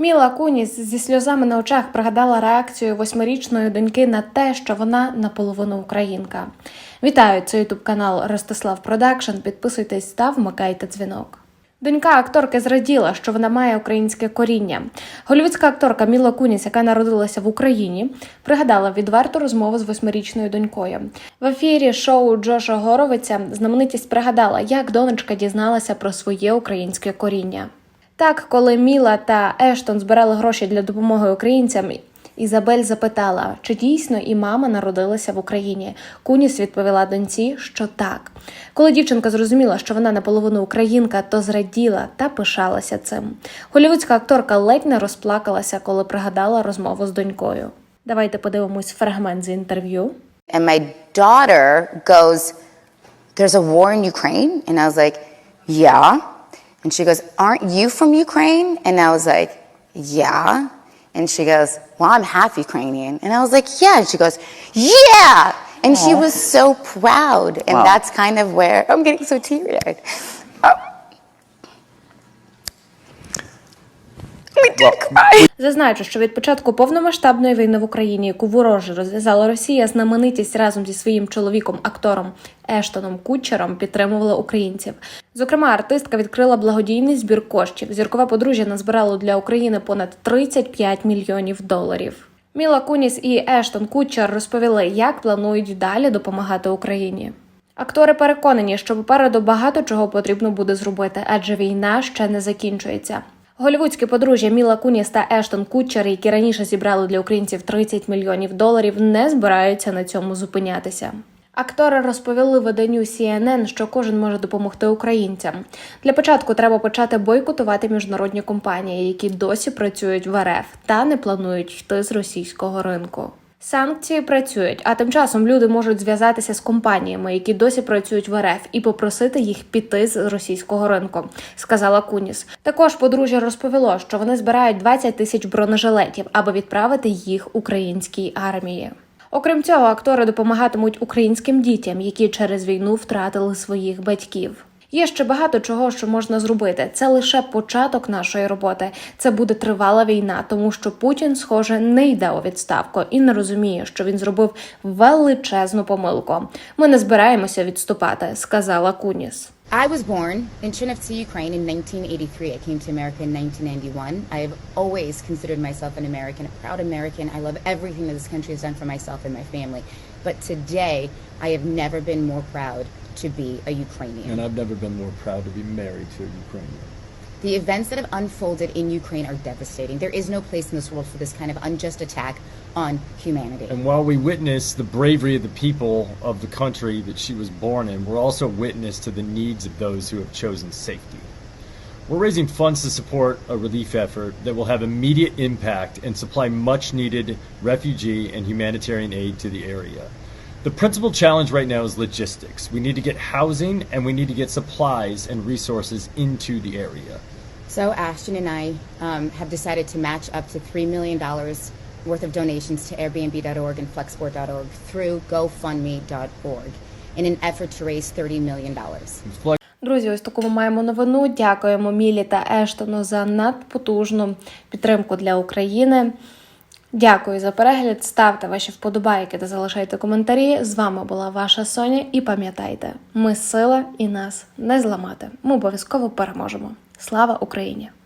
Міла Куніс зі сльозами на очах пригадала реакцію восьмирічної доньки на те, що вона наполовину українка. Вітаю, це ютуб канал Ростислав Продакшн. Підписуйтесь та вмикайте дзвінок. Донька акторки зраділа, що вона має українське коріння. Голівудська акторка Міла Куніс, яка народилася в Україні, пригадала відверту розмову з восьмирічною донькою. В ефірі шоу Джоша Горовиця знаменитість пригадала, як донечка дізналася про своє українське коріння. Так, коли Міла та Ештон збирали гроші для допомоги українцям, Ізабель запитала, чи дійсно і мама народилася в Україні. Куніс відповіла доньці, що так. Коли дівчинка зрозуміла, що вона наполовину українка, то зраділа та пишалася цим. Голівудська акторка ледь не розплакалася, коли пригадала розмову з донькою. Давайте подивимось фрагмент з інтерв'ю. And my daughter goes, There's a war in Ukraine? And I was like, Yeah. And she goes, Aren't you from Ukraine? And I was like, Yeah. And she goes, Well, I'm half Ukrainian. And I was like, Yeah. And she goes, Yeah. And she was so proud. And Wow. that's kind of where I'm getting so teary eyed. Зазначу, що від початку повномасштабної війни в Україні, яку вороже розв'язала Росія, знаменитість разом зі своїм чоловіком, актором Ештоном Кучером підтримувала українців. Зокрема, артистка відкрила благодійний збір коштів. Зіркове подружжя назбирало для України понад 35 мільйонів доларів. Міла Куніс і Ештон Кучер розповіли, як планують далі допомагати Україні. Актори переконані, що попереду багато чого потрібно буде зробити, адже війна ще не закінчується. Голівудське подружжя Міла Куніс та Ештон Кутчер, які раніше зібрали для українців 30 мільйонів доларів, не збираються на цьому зупинятися. Актори розповіли виданню CNN, що кожен може допомогти українцям. Для початку треба почати бойкотувати міжнародні компанії, які досі працюють в РФ та не планують йти з російського ринку. Санкції працюють, а тим часом люди можуть зв'язатися з компаніями, які досі працюють в РФ, і попросити їх піти з російського ринку, сказала Куніс. Також подружжя розповіло, що вони збирають 20 тисяч бронежилетів, аби відправити їх українській армії. Окрім цього, актори допомагатимуть українським дітям, які через війну втратили своїх батьків. Є ще багато чого, що можна зробити. Це лише початок нашої роботи. Це буде тривала війна, тому що Путін, схоже, не йде у відставку і не розуміє, що він зробив величезну помилку. Ми не збираємося відступати, сказала Куніс. I was born in Chernivtsi, Ukraine in 1983. I came to America in 1991. I have always considered myself an American, a proud American. I love everything that this country has done for myself and my family. But today, I have never been more proud to be a Ukrainian. And I've never been more proud to be married to a Ukrainian. The events that have unfolded in Ukraine are devastating. There is no place in this world for this kind of unjust attack on humanity. And while we witness the bravery of the people of the country that she was born in, we're also witness to the needs of those who have chosen safety. We're raising funds to support a relief effort that will have immediate impact and supply much needed refugee and humanitarian aid to the area. The principal challenge right now is logistics. We need to get housing and we need to get supplies and resources into the area. So Ashton and I um, have decided to match up to $3 million worth of donations to Airbnb.org and Flexport.org through GoFundMe.org in an effort to raise $30 million. Друзі, ось таку ми маємо новину. Дякуємо Мілі та Ештону за надпотужну підтримку для України. Дякую за перегляд. Ставте ваші вподобайки та залишайте коментарі. З вами була ваша Соня. І пам'ятайте, ми сила і нас не зламати. Ми обов'язково переможемо. Слава Україні!